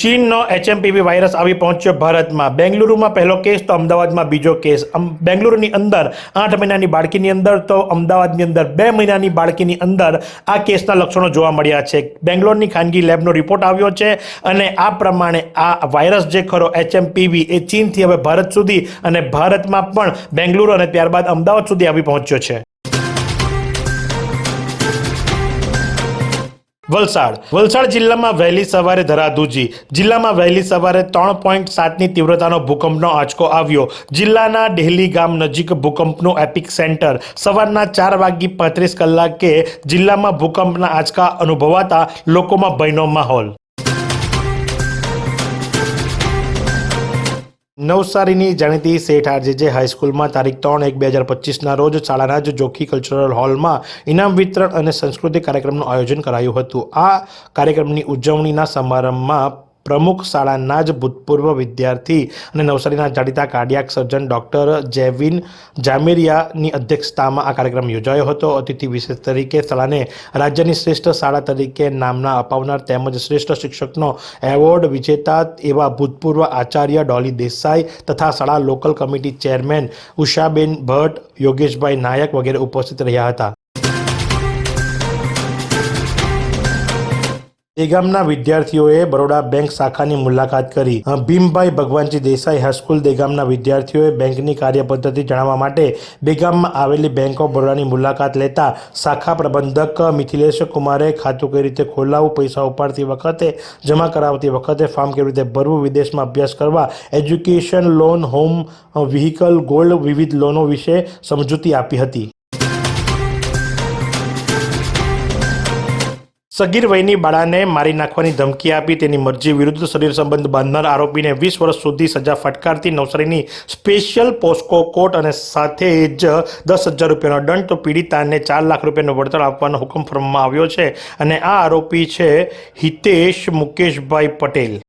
ચીનનો HMPV virus આવી પહોંચ્યો ભારતમાં. બેંગલુરુમાં પહેલો કેસ તો અમદાવાદમાં બીજો કેસ. બેંગલુરુની અંદર આઠ મહિનાની બાળકીની અંદર તો અમદાવાદની અંદર બે મહિનાની બાળકીની અંદર આ કેસના લક્ષણો જોવા મળ્યા છે. બેંગ્લોરની ખાનગી લેબનો રિપોર્ટ આવ્યો છે અને આ પ્રમાણે આ વાયરસ જે ખરો એચએમપીવી એ ચીનથી હવે ભારત સુધી અને ભારતમાં પણ બેંગલુરુ અને ત્યારબાદ અમદાવાદ સુધી આવી પહોંચ્યો છે. વલસાડ. વલસાડ જિલ્લામાં વહેલી સવારે ધરાધુજી. જિલ્લામાં વહેલી સવારે ત્રણ પોઈન્ટ સાતની તીવ્રતાનો ભૂકંપનો આંચકો આવ્યો. જિલ્લાના ડેહલી ગામ નજીક ભૂકંપનું એપિક સેન્ટર. સવારના ચાર વાગી પાંત્રીસ કલાકે જિલ્લામાં ભૂકંપના આંચકા અનુભવાતા લોકોમાં ભયનો માહોલ. નવસારીની જાણીતી શેઠ આરજેજે હાઈસ્કૂલમાં તારીખ ત્રણ એક બે હજાર પચીસના રોજ શાળાના જ જોખી કલ્ચરલ હોલમાં ઇનામ વિતરણ અને સંસ્કૃતિક કાર્યક્રમનું આયોજન કરાયું હતું. આ કાર્યક્રમની ઉજવણીના સમારંભમાં પ્રમુખ શાળાના જ ભૂતપૂર્વ વિદ્યાર્થી અને નવસારીના જાણીતા કાર્ડિયાક સર્જન ડૉક્ટર જેવિન જામેરિયાની અધ્યક્ષતામાં આ કાર્યક્રમ યોજાયો હતો. અતિથિ વિશેષ તરીકે શાળાને રાજ્યની શ્રેષ્ઠ શાળા તરીકે નામના અપાવનાર તેમજ શ્રેષ્ઠ શિક્ષકનો એવોર્ડ વિજેતા એવા ભૂતપૂર્વ આચાર્ય ડોલી દેસાઈ તથા શાળા local committee chairman Ushaben Bhatt, Yogeshbhai Nayak વગેરે ઉપસ્થિત રહ્યા હતા. દેગામના વિદ્યાર્થીઓએ બરોડા બેંક શાખાની મુલાકાત કરી. ભીમભાઈ ભગવાનજી દેસાઈ હાઈસ્કૂલ દેગામના વિદ્યાર્થીઓએ બેંકની કાર્યપદ્ધતિ જાણવા માટે બેગામમાં આવેલી બેંક ઓફ બરોડાની મુલાકાત લેતા શાખા પ્રબંધક મિથિલેશ કુમારે ખાતું કઈ રીતે ખોલાવવું, પૈસા ઉપાડતી વખતે, જમા કરાવતી વખતે, ફોર્મ કેવી રીતે ભરવું, વિદેશમાં અભ્યાસ કરવા, education loan, home vehicle, gold વિવિધ લોનો વિશે સમજૂતી આપી હતી. સગીર વયની બાળાને મારી નાખવાની ધમકી આપી તેની મરજી વિરુદ્ધ શરીર સંબંધ બાંધનાર આરોપીને વીસ વર્ષ સુધી સજા ફટકારતી નવસારીની સ્પેશિયલ પોસ્કો કોર્ટ અને સાથે જ દસ હજાર રૂપિયાનો દંડ, તો પીડિતાને ચાર લાખ રૂપિયાનો વળતર આપવાનો હુકમ ફરવામાં આવ્યો છે. અને આ આરોપી છે હિતેશ મુકેશભાઈ પટેલ.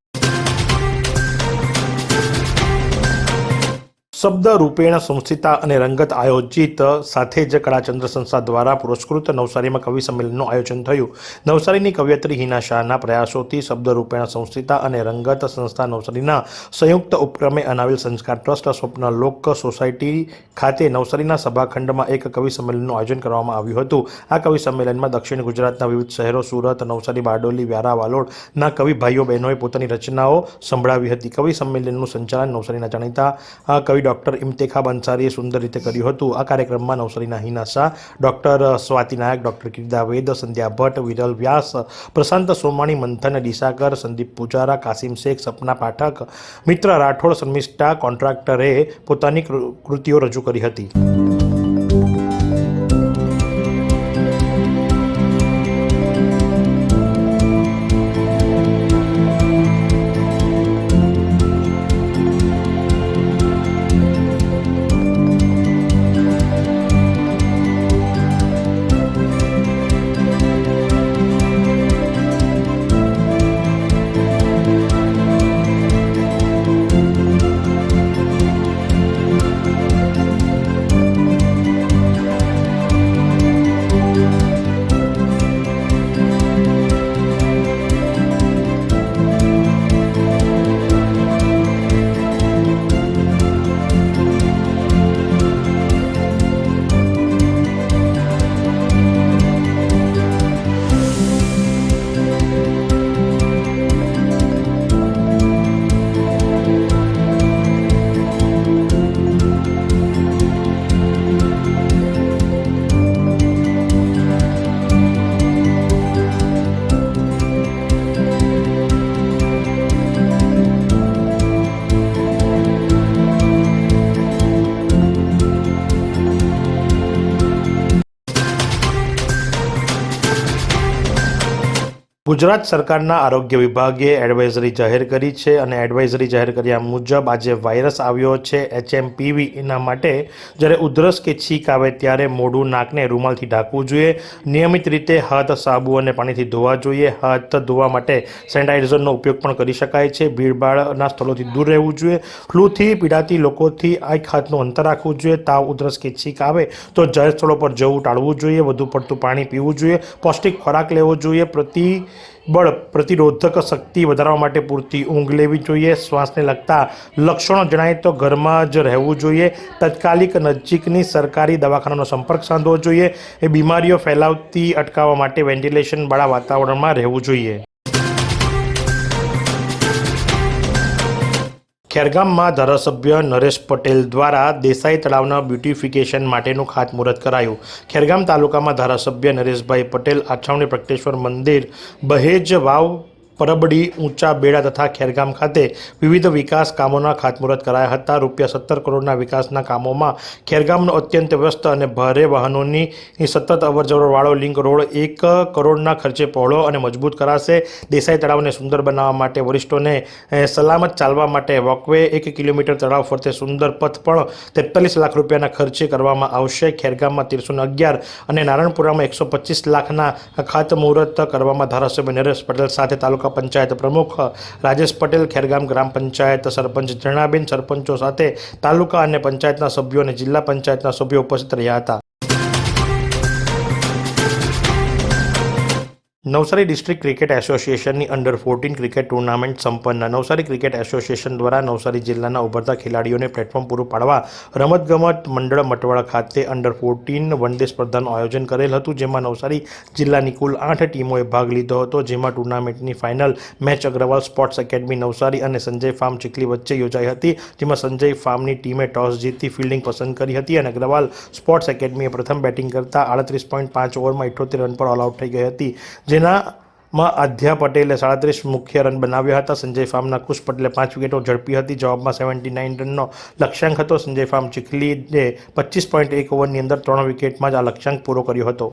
શબ્દ રૂપેણ સંસ્થિતા અને રંગત આયોજિત સાથે જ કળાચંદ્ર સંસ્થા દ્વારા પુરસ્કૃત નવસારીમાં કવિ સંમેલનનું આયોજન થયું. નવસારીની કવિયત્રી હિના શાહના પ્રયાસોથી શબ્દ રૂપેણ સંસ્થિતા અને રંગત સંસ્થા નવસારીના સંયુક્ત ઉપક્રમે અનાવેલ સંસ્કાર ટ્રસ્ટ, સ્વપ્ન લોક સોસાયટી ખાતે નવસારીના સભાખંડમાં એક કવિ સંમેલનનું આયોજન કરવામાં આવ્યું હતું. આ કવિ સંમેલનમાં દક્ષિણ ગુજરાતના વિવિધ શહેરો, સુરત, નવસારી, બારડોલી, વ્યારા, વાલોડના કવિ ભાઈઓ બહેનોએ પોતાની રચનાઓ સંભળાવી હતી. કવિ સંમેલનનું સંચાલન નવસારીના જાણીતા કવિ ડૉક્ટર ઇમ્તેખાબ અંસારીએ સુંદર રીતે કર્યું હતું. આ કાર્યક્રમમાં નવસારીના હિના શાહ ડૉક્ટર સ્વાતિ નાયક, ડૉક્ટર કિર્દા વેદ, સંધ્યા ભટ્ટ, વિરલ વ્યાસ, પ્રશાંત સોમાણી, મંથન ડીસાકર, સંદીપ પૂજારા, કાસિમ શેખ, સપના પાઠક, મિત્ર રાઠોડ, શર્મિષ્ઠા કોન્ટ્રાક્ટરે પોતાની કૃતિઓ રજૂ કરી હતી. ગુજરાત સરકારના આરોગ્ય વિભાગે એડવાઇઝરી જાહેર કરી છે અને એડવાઇઝરી જાહેર કર્યા મુજબ આજે વાયરસ આવ્યો છે એચએમપીવી એના માટે. જ્યારે ઉધરસ કે છીંક આવે ત્યારે મોઢું, નાકને રૂમાલથી ઢાંકવું જોઈએ. નિયમિત રીતે હાથ, સાબુ અને પાણીથી ધોવા જોઈએ. હાથ ધોવા માટે સેનિટાઇઝરનો ઉપયોગ પણ કરી શકાય છે. ભીડભાડના સ્થળોથી દૂર રહેવું જોઈએ. ફ્લૂથી પીડાતી લોકોથી આંખ હાથનું અંતર રાખવું જોઈએ. તાવ, ઉધરસ કે છીંક આવે તો જાહેર સ્થળો પર જવું ટાળવું જોઈએ. વધુ પડતું પાણી પીવું જોઈએ. પૌષ્ટિક ખોરાક લેવો જોઈએ. પ્રતિ બળ પ્રતિરોધક શક્તિ વધારવા માટે પૂરતી ઊંઘ લેવી જોઈએ. શ્વાસને લગતા લક્ષણો જણાય તો ઘરમાં જ રહેવું જોઈએ. તાત્કાલિક નજીકની સરકારી દવાખાનાનો સંપર્ક સાધવો જોઈએ. એ બીમારીઓ ફેલાવતી, અટકાવવા માટે વેન્ટિલેશનવાળા વાતાવરણમાં રહેવું જોઈએ. ખેરગામમાં ધારાસભ્ય નરેશ પટેલ દ્વારા દેસાઈ તળાવના બ્યુટિફિકેશન માટેનું ખાતમુહૂર્ત કરાયું. ખેરગામ તાલુકામાં ધારાસભ્ય નરેશભાઈ પટેલ આછાવણી પ્રગટેશ્વર મંદિર બહેજ વાવ પરબડી, ઊંચા બેડા તથા ખેરગામ ખાતે વિવિધ વિકાસ કામોના ખાતમુહૂર્ત કરાયા હતા. રૂપિયા સત્તર કરોડના વિકાસના કામોમાં ખેરગામનો અત્યંત વ્યસ્ત અને ભારે વાહનોની સતત અવરજવરવાળો લિંક રોડ એક કરોડના ખર્ચે પહોળો અને મજબૂત કરાશે. દેસાઈ તળાવને સુંદર બનાવવા માટે વરિષ્ઠોને સલામત ચાલવા માટે વોકવે એક કિલોમીટર તળાવ ફરતે સુંદર પથ પણ તેતાલીસ લાખ રૂપિયાના ખર્ચે કરવામાં આવશે. ખેરગામમાં તેરસો અગિયાર અને નારણપુરામાં એકસો પચીસ લાખના ખાતમુહૂર્ત કરવામાં ધારાસભ્ય નરેશ પટેલ સાથે તાલુકા પંચાયત પ્રમુખ રાજેશ પટેલ, ખેરગામ ગ્રામ પંચાયત સરપંચ જણાબેન સરપંચો સાથે તાલુકા અને પંચાયતના સભ્યો અને જિલ્લા પંચાયતના સભ્યો ઉપસ્થિત રહ્યા હતા. નવસારી ડિસ્ટ્રિક્ટ ક્રિકેટ એસોસિએશનની અંડર ફોર્ટીન ક્રિકેટ ટુર્નામેન્ટ સંપન્ન. નવસારી ક્રિકેટ એસોસિએશન દ્વારા નવસારી જિલ્લાના ઉભરતા ખેલાડીઓને પ્લેટફોર્મ પૂરું પાડવા રમતગમત મંડળ મટવાડા ખાતે અંડર ફોર્ટીન વન ડે સ્પર્ધાનું આયોજન કરેલ હતું, જેમાં નવસારી જિલ્લાની કુલ આઠ ટીમોએ ભાગ લીધો હતો, જેમાં ટુર્નામેન્ટની final match Agarwal sports academy Navsari અને સંજય ફાર્મ ચીખલી વચ્ચે યોજાઈ હતી, જેમાં સંજય ફાર્મની ટીમે ટોસ જીતી ફિલ્ડિંગ પસંદ કરી હતી અને અગ્રવાલ સ્પોર્ટ્સ એકેડમીએ પ્રથમ બેટિંગ કરતા આડત્રીસ પોઈન્ટ પાંચ ઓવરમાં ઇઠોતેર રન પર ઓલઆઉટ થઈ ગઈ હતી. જેનામાં આધ્યા પટેલે સાડત્રીસ મુખ્ય રન બનાવ્યા હતા. સંજય ફાર્મના કુશ પટેલે પાંચ વિકેટો ઝડપી હતી. જવાબમાં સેવન્ટી નાઇન રનનો લક્ષ્યાંક હતો. સંજય ફાર્મ ચીખલીએ પચીસ પોઈન્ટ એક ઓવરની અંદર ત્રણ વિકેટમાં જ આ લક્ષ્યાંક પૂરો કર્યો હતો.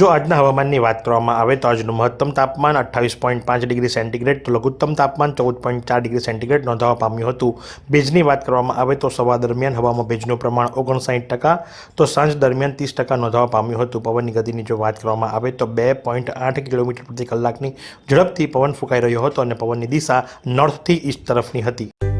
જો આજના હવામાનની વાત કરવામાં આવે તો આજનું મહત્તમ તાપમાન અઠ્ઠાવીસ પોઈન્ટ પાંચ ડિગ્રી સેન્ટીગ્રેડ તો લઘુત્તમ તાપમાન ચૌદ પોઈન્ટ ચાર ડિગ્રી સેન્ટીગ્રેડ નોંધાવા પામ્યું હતું. ભેજની વાત કરવામાં આવે તો સવાર દરમિયાન હવામાં ભેજનું પ્રમાણ ઓગણસાઠ ટકા, તો સાંજ દરમિયાન ત્રીસ ટકા નોંધાવા પામ્યું હતું. પવનની ગતિની જો વાત કરવામાં આવે તો બે પોઈન્ટ આઠ કિલોમીટર પ્રતિ કલાકની ઝડપથી પવન ફૂંકાઈ રહ્યો હતો અને પવનની દિશા નોર્થથી ઈસ્ટ તરફની હતી.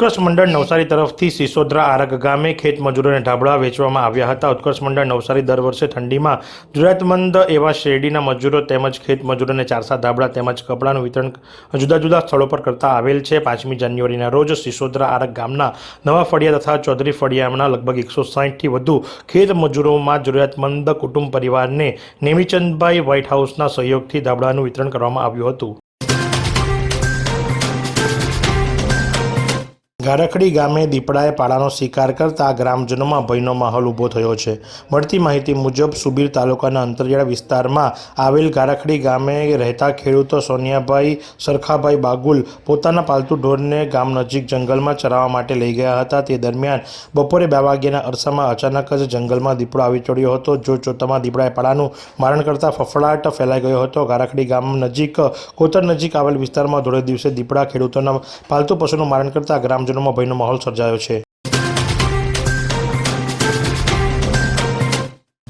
Utkarsh Mandal Navsari તરફથી સિસોદરા આરગ ગામે ખેત મજૂરોને ઢાબળા વેચવામાં આવ્યા હતા. ઉત્કર્ષ મંડળ નવસારી દર વર્ષે ઠંડીમાં જરૂરિયાતમંદ એવા શેરડીના મજૂરો તેમજ ખેત મજૂરોને ચારસા ધાબળા તેમજ કપડાનું વિતરણ જુદા જુદા સ્થળો પર કરતા આવેલ છે. પાંચમી જાન્યુઆરીના રોજ સિસોદરા આરગ ગામના નવા ફળિયા તથા ચૌધરી ફળિયાના લગભગ એકસો સાહીઠથી વધુ ખેત મજૂરોમાં જરૂરિયાતમંદ કુટુંબ પરિવારને નેમિચંદભાઈ વ્હાઇટ હાઉસના સહયોગથી ધાબળાનું વિતરણ કરવામાં આવ્યું હતું. ગારખડી ગામે દીપડાએ પાડાનો શિકાર કરતા ગ્રામજનોમાં ભયનો માહોલ ઊભો થયો છે. મળતી માહિતી મુજબ, સુબીર તાલુકાના અંતરિયાળ વિસ્તારમાં આવેલ ગારખડી ગામે રહેતા ખેડૂતો સોનિયાભાઈ, સરખાભાઈ બાગુલ પોતાના પાલતુ ઢોરને ગામ નજીક જંગલમાં ચરાવવા માટે લઈ ગયા હતા. તે દરમિયાન બપોરે બે વાગ્યાના અરસામાં અચાનક જ જંગલમાં દીપડો આવી ચડ્યો હતો. જો ચોતામાં દીપડાએ પાડાનું મારણ કરતા ફફડાટ ફેલાઈ ગયો હતો. ગારખડી ગામ નજીક, કોતર નજીક આવેલ વિસ્તારમાં ધોળે દિવસે દીપડા ખેડૂતોના પાલતુ પશુનું મારણ કરતા ગ્રામજનોમાં ભયનો માહોલ સર્જાયો છે.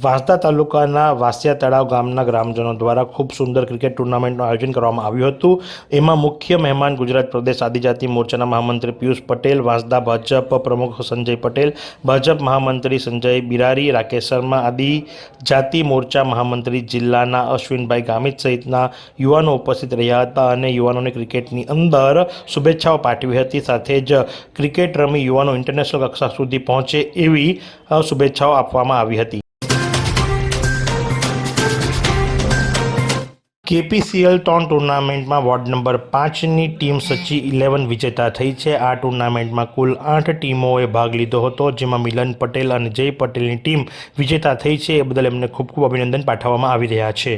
વાંસદા તાલુકાના વાસિયા તળાવ ગામના ગ્રામજનો દ્વારા ખૂબ સુંદર ક્રિકેટ ટુર્નામેન્ટનું આયોજન કરવામાં આવ્યું હતું. એમાં મુખ્ય મહેમાન ગુજરાત પ્રદેશ આદિજાતિ મોરચાના મહામંત્રી પિયુષ પટેલ, વાંસદા ભાજપ પ્રમુખ સંજય પટેલ, ભાજપ મહામંત્રી સંજય બિરારી, રાકેશ શર્મા આદિજાતિ મોરચા મહામંત્રી જિલ્લાના અશ્વિનભાઈ ગામિત સહિતના યુવાનો ઉપસ્થિત રહ્યા હતા અને યુવાનોને ક્રિકેટની અંદર શુભેચ્છાઓ પાઠવી હતી. સાથે જ ક્રિકેટ રમી યુવાનો ઇન્ટરનેશનલ કક્ષા સુધી પહોંચે એવી શુભેચ્છાઓ આપવામાં આવી હતી. કેપીસીએલ ત્રણ ટુર્નામેન્ટમાં વોર્ડ નંબર પાંચની ટીમ સચી ઇલેવન વિજેતા થઈ છે. આ ટુર્નામેન્ટમાં કુલ આઠ ટીમોએ ભાગ લીધો હતો, જેમાં મિલન પટેલ અને જય પટેલની ટીમ વિજેતા થઈ છે. એ બદલ એમને ખૂબ ખૂબ અભિનંદન પાઠવવામાં આવી રહ્યા છે.